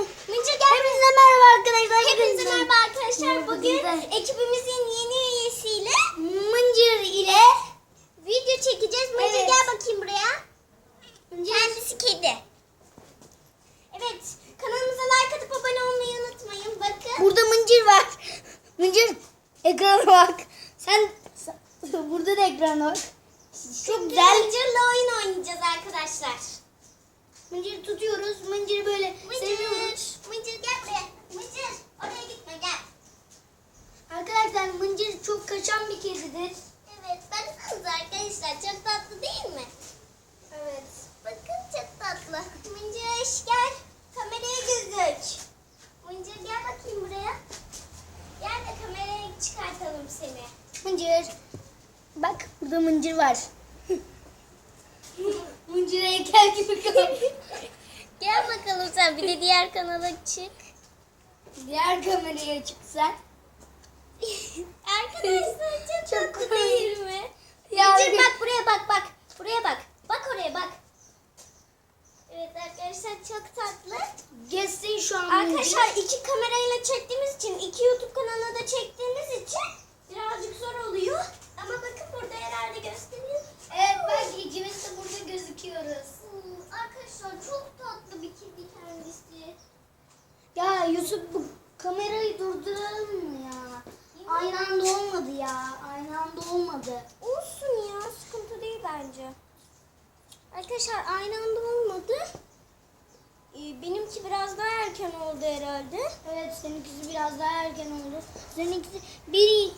Mıncır gel. Hepinize merhaba arkadaşlar. Hepinize merhaba arkadaşlar. Bugün ekibimizin yeni üyesiyle Mıncır ile video çekeceğiz. Mıncır Evet. gel bakayım buraya. Kendisi kedi. Evet. Kanalımıza like atıp abone olmayı unutmayın. Bakın. burada mıncır var. Mıncır ekrana bak. Sen burada da ekrana bak. Çok Şimdi güzel. Mıncır'la oyun. Mıncır tutuyoruz. Mıncırı böyle seviyoruz. Mıncır. Mıncır gel buraya. Mıncır. Oraya gitme gel. Arkadaşlar mıncır çok kaçan bir kedidir. Evet. Baksanıza arkadaşlar. Çok tatlı değil mi? Evet. Bakın çok tatlı. Mıncır gel. Kameraya gözük. Mıncır gel bakayım buraya. Gel de kameraya çıkartalım seni. Mıncır. Bak burada mıncır var. Mıncır heykel gibi. Gel bakalım sen bir de diğer kanala çık. Diğer kameraya çıksan. Arkadaşlar çok, Çok tatlı değil mi? Ya bak buraya bak bak. Buraya bak. Bak oraya bak. Evet arkadaşlar çok tatlı. Geçsin şu an Arkadaşlar iki kamerayla çektiğimiz için, iki YouTube kanalına da çektiğimiz için birazcık zor oluyor. Ama bakın burada herhalde gösteriyor. Evet bak ikimiz de burada gözüküyoruz. Hmm, arkadaşlar çok tatlı bir kedi kendisi. Ya Yusuf bu kamerayı durduralım mı ya? Aynı anda olmadı ya. Aynı anda olmadı. Olsun ya sıkıntı değil bence. Arkadaşlar aynı anda olmadı. Ee, benimki biraz daha erken oldu herhalde. Evet seninkisi biraz daha erken oldu. Seninkisi bir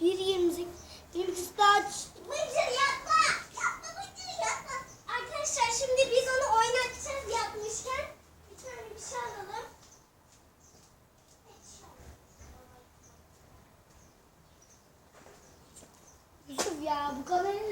bir yirmi benimkisi daha ya bu kamerayı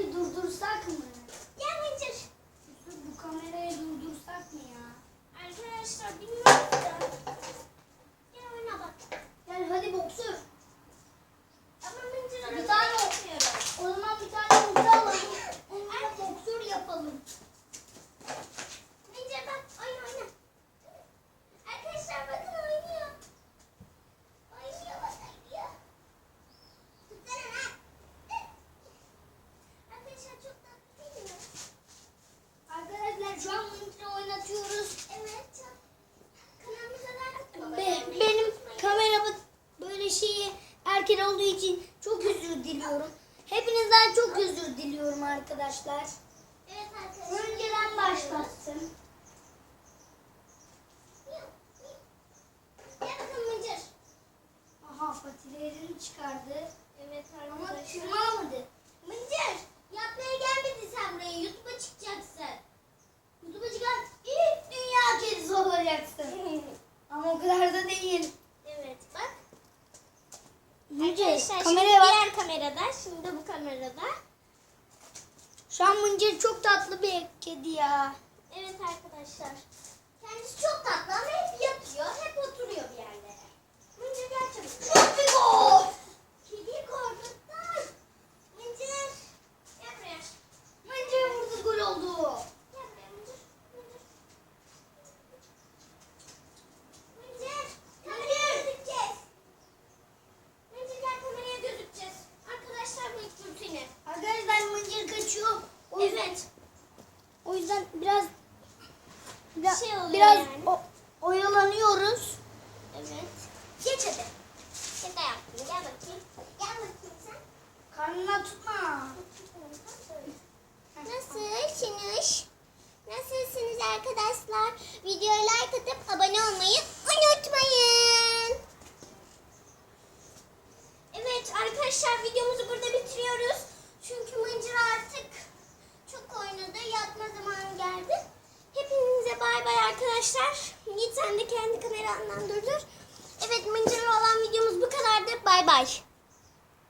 için çok özür diliyorum. Hepinizden çok özür diliyorum arkadaşlar. Evet arkadaşlar. Önceden başlattım. Aha patilerini çıkardı. Evet Ama arkadaşlar. tırmanamadı. Mıncır yapmaya gelmedin sen buraya. YouTube'a çıkacaksın. YouTube'a çıkan ilk dünya kedisi olacaksın. Ama o kadar da değil. evet bak. Mıncır Arkadaşlar kameraya şimdi bak. diğer kamerada. Şimdi de bu kamerada. Şu an Mıncır çok tatlı bir kedi ya. Evet arkadaşlar. Kendisi çok tatlı ama hep yatıyor. Hep oturuyor bir yerlere. Mıncır gel çabuk. Çok bir gol. Kediyi korkuttun. Mıncır. Gel buraya. Mıncır vurdu gol oldu. Gel buraya Mıncır. Mıncır. Mıncır. Kameraya gözükeceğiz. Mıncır gel kameraya gözükeceğiz. Arkadaşlar bekliyorum seni. Arkadaşlar Mıncır kaçıyor. O yüzden, Evet. o yüzden biraz biraz, yani. o- oyalanıyoruz. Evet. Geç hadi. Şaka yaptım. Gel bakayım. Gel bakayım sen. Karnına tutma. Nasılsınız? Nasılsınız arkadaşlar? Videoya like atıp abone olmayı unutmayın. Evet arkadaşlar videomuzu burada bitiriyoruz. Çünkü Mıncır artık çok oynadı. Yatma zamanı geldi. Arkadaşlar. Yiğit sen de kendi kamerandan durdur. Evet Mıncır'la olan videomuz bu kadardı. Bay bay.